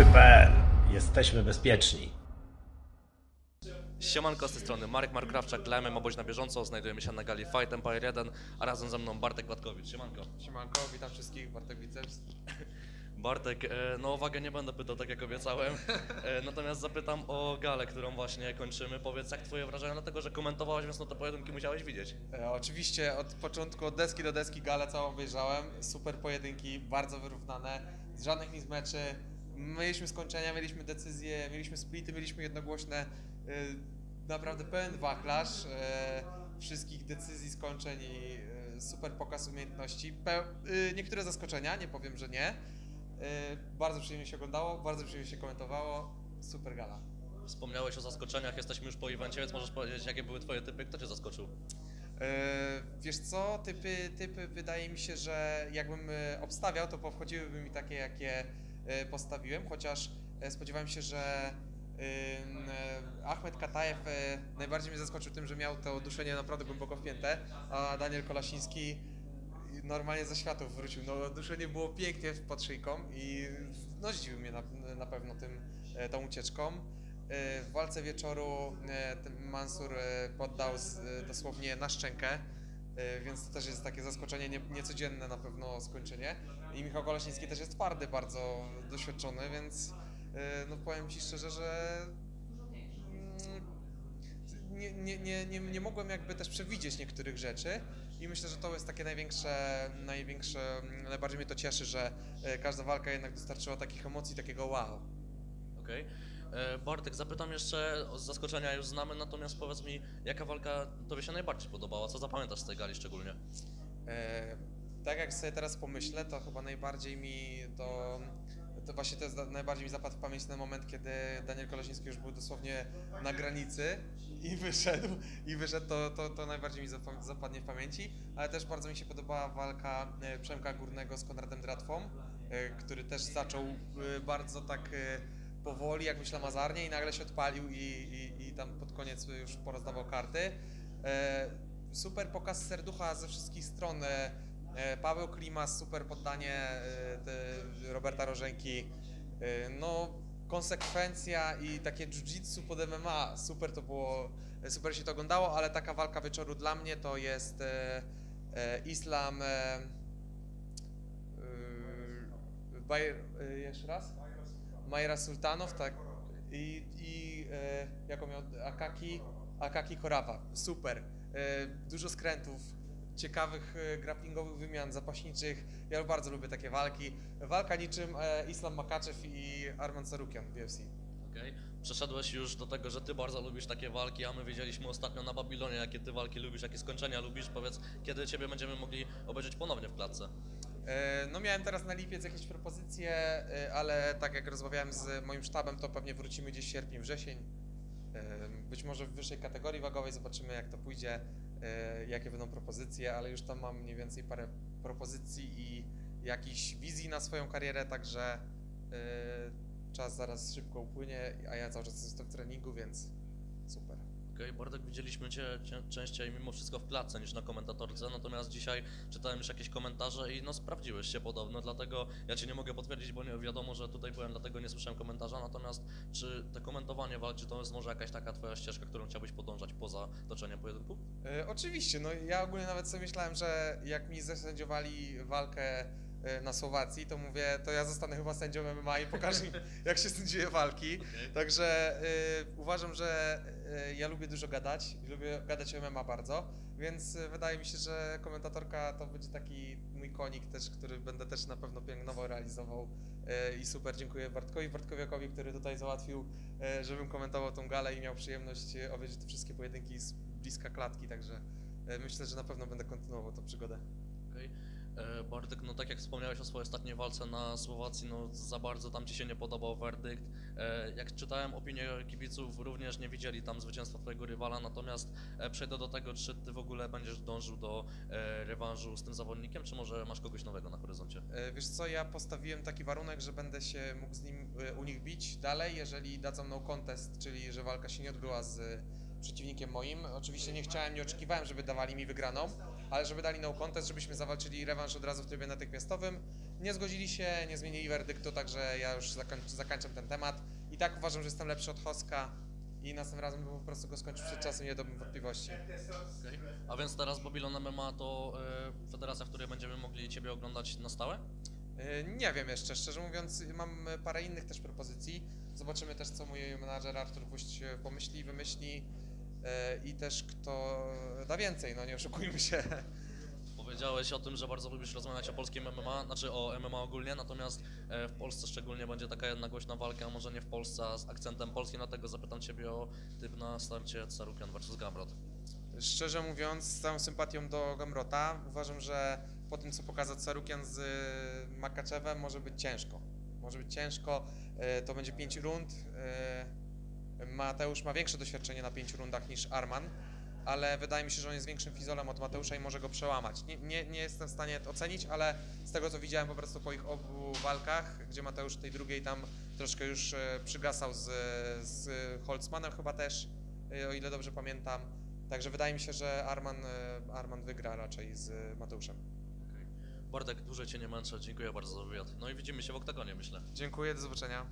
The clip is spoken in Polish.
Wszyscy.pl. Jesteśmy bezpieczni. Siemanko z tej strony Marek Markrawczak dla Bądź na bieżąco. Znajdujemy się na gali Fight Empire 1, a razem ze mną Bartek Gładkowicz. Siemanko. Siemanko, witam wszystkich, Bartek Biceps. Bartek, e, no o wagę nie będę pytał, tak jak obiecałem, e, natomiast zapytam o galę, którą właśnie kończymy. Powiedz, jak twoje wrażenia, dlatego że komentowałeś, więc no te pojedynki musiałeś widzieć. E, oczywiście od początku, od deski do deski galę całą obejrzałem. Super pojedynki, bardzo wyrównane, z żadnych nic meczy. Mieliśmy skończenia, mieliśmy decyzje, mieliśmy splity, mieliśmy jednogłośne. E, naprawdę pełen wachlarz e, wszystkich decyzji, skończeń i e, super pokaz umiejętności. Niektóre zaskoczenia, nie powiem, że nie. Bardzo przyjemnie się oglądało, bardzo przyjemnie się komentowało. Super gala. Wspomniałeś o zaskoczeniach, jesteśmy już po evencie, więc możesz powiedzieć, jakie były twoje typy, kto cię zaskoczył? Wiesz co, typy, typy wydaje mi się, że jakbym obstawiał, to powchodziłyby mi takie, jakie postawiłem, chociaż e, spodziewałem się, że e, Ahmed Katajew e, najbardziej mnie zaskoczył tym, że miał to duszenie naprawdę głęboko wpięte, a Daniel Kolasiński normalnie ze światów wrócił. No, duszenie było pięknie pod szyjką i no, zdziwił mnie na, na pewno tym, e, tą ucieczką. E, W walce wieczoru e, Mansur e, poddał e, dosłownie na szczękę, e, więc to też jest takie zaskoczenie, nie, niecodzienne na pewno skończenie. I Michał Kolasiński też jest twardy, bardzo doświadczony, więc e, no powiem Ci szczerze, że mm, nie, nie, nie, nie, nie mogłem jakby też przewidzieć niektórych rzeczy i myślę, że to jest takie największe, największe, mm, najbardziej mnie to cieszy, że e, każda walka jednak dostarczyła takich emocji, takiego wow. Okej. E, Bartek, zapytam jeszcze, o zaskoczenia już znamy, natomiast powiedz mi, jaka walka tobie się najbardziej podobała, co zapamiętasz z tej gali szczególnie? E, tak jak sobie teraz pomyślę, to chyba najbardziej mi to, to właśnie to jest najbardziej mi zapadł w pamięć ten moment, kiedy Daniel Kolesiński już był dosłownie na granicy i wyszedł, i wyszedł, to, to, to najbardziej mi zapa- zapadnie w pamięci, ale też bardzo mi się podobała walka e, Przemka Górnego z Konradem Dratwą, e, który też zaczął e, bardzo tak e, powoli, jak myślę, mazarnie i nagle się odpalił i, i, i tam pod koniec już porozdawał karty. E, super pokaz serducha ze wszystkich stron. E, e, Paweł Klimas, super poddanie e, te, Roberta Rożenki. E, No, konsekwencja i takie jiu-jitsu pod MMA, super to było, super się to oglądało, ale taka walka wieczoru dla mnie to jest e, e, Islam. E, e, Baj, e, jeszcze raz? Majra Sultanow, tak. I, i e, jaką miał Akaki, Akaki Korawa. Super. E, dużo skrętów, ciekawych e, grapplingowych wymian zapaśniczych. Ja bardzo lubię takie walki. Walka niczym e, Islam Makaczew i Arman Sarukian w UFC. Okej. Przeszedłeś już do tego, że ty bardzo lubisz takie walki, a my wiedzieliśmy ostatnio na Babilonie, jakie ty walki lubisz, jakie skończenia lubisz. Powiedz, kiedy ciebie będziemy mogli obejrzeć ponownie w klatce? E, No miałem teraz na lipiec jakieś propozycje, e, ale tak jak rozmawiałem z moim sztabem, to pewnie wrócimy gdzieś sierpień, wrzesień. Być może w wyższej kategorii wagowej, zobaczymy jak to pójdzie, e, jakie będą propozycje, ale już tam mam mniej więcej parę propozycji i jakichś wizji na swoją karierę, także czas zaraz szybko upłynie, a ja cały czas jestem w treningu, więc super. Okej, Bartek, widzieliśmy cię, częściej mimo wszystko w klatce niż na komentatorce, natomiast dzisiaj czytałem już jakieś komentarze i no sprawdziłeś się podobno, dlatego ja cię nie mogę potwierdzić, bo nie wiadomo, że tutaj byłem, dlatego nie słyszałem komentarza, natomiast czy te komentowanie walki, to jest może jakaś taka twoja ścieżka, którą chciałbyś podążać poza toczeniem pojedynku? E, oczywiście, no ja ogólnie nawet sobie myślałem, że jak mi zasędziowali walkę na Słowacji, to mówię, to ja zostanę chyba sędzią MMA i pokażę im, jak się sędziuje walki. Okej. Także e, uważam, że e, ja lubię dużo gadać, lubię gadać o MMA bardzo, więc e, wydaje mi się, że komentatorka to będzie taki mój konik też, który będę też na pewno pielęgnował, realizował e, i super dziękuję Bartkowi Bartkowiakowi, który tutaj załatwił, e, żebym komentował tą galę i miał przyjemność e, obejrzeć te wszystkie pojedynki z bliska klatki, także e, myślę, że na pewno będę kontynuował tę przygodę. Okej. E, Bartek, no tak jak wspomniałeś o swojej ostatniej walce na Słowacji, no za bardzo tam ci się nie podobał werdykt. E, Jak czytałem opinię kibiców, również nie widzieli tam zwycięstwa twojego rywala, natomiast e, przejdę do tego, czy ty w ogóle będziesz dążył do rewanżu z tym zawodnikiem, czy może masz kogoś nowego na horyzoncie? Wiesz co, ja postawiłem taki warunek, że będę się mógł z nim u nich bić dalej, jeżeli dadzą no contest, czyli że walka się nie odbyła z przeciwnikiem moim. Oczywiście nie chciałem, nie oczekiwałem, żeby dawali mi wygraną, ale żeby dali no contest, żebyśmy zawalczyli rewanż od razu w trybie natychmiastowym. Nie zgodzili się, nie zmienili werdyktu, także ja już zakończ, zakończam ten temat. I tak uważam, że jestem lepszy od Hoska i następnym razem bym po prostu go skończył przed czasem, nie dałbym wątpliwości. Okej. A więc teraz Babylon MMA to e, federacja, w której będziemy mogli Ciebie oglądać na stałe? Yy, Nie wiem jeszcze, szczerze mówiąc, mam e, parę innych też propozycji. Zobaczymy też, co mój menadżer Artur Puść e, pomyśli, wymyśli e, i też kto da więcej, no nie oszukujmy się. Powiedziałeś o tym, że bardzo lubisz rozmawiać o polskim MMA, znaczy o MMA ogólnie, natomiast e, w Polsce szczególnie będzie taka jedna głośna walka, a może nie w Polsce, a z akcentem polskim, dlatego zapytam Ciebie o typ na starcie Carukian vs Gamrot. Szczerze mówiąc, z całą sympatią do Gamrota, uważam, że po tym, co pokazał Carukian z e, Makaczewem, może być ciężko. Może być ciężko, e, to będzie 5 rund. Mateusz ma większe doświadczenie na 5 rundach niż Arman, ale wydaje mi się, że on jest większym fizolem od Mateusza i może go przełamać. Nie, nie, nie jestem w stanie to ocenić, ale z tego, co widziałem po prostu po ich obu walkach, gdzie Mateusz w tej drugiej tam troszkę już e, przygasał z, z Holzmanem chyba też, e, o ile dobrze pamiętam. Także wydaje mi się, że Arman, e, Arman wygra raczej z Mateuszem. Bartek, dłużej Cię nie męczę, dziękuję bardzo za wywiad. No i widzimy się w oktagonie, myślę. Dziękuję, do zobaczenia.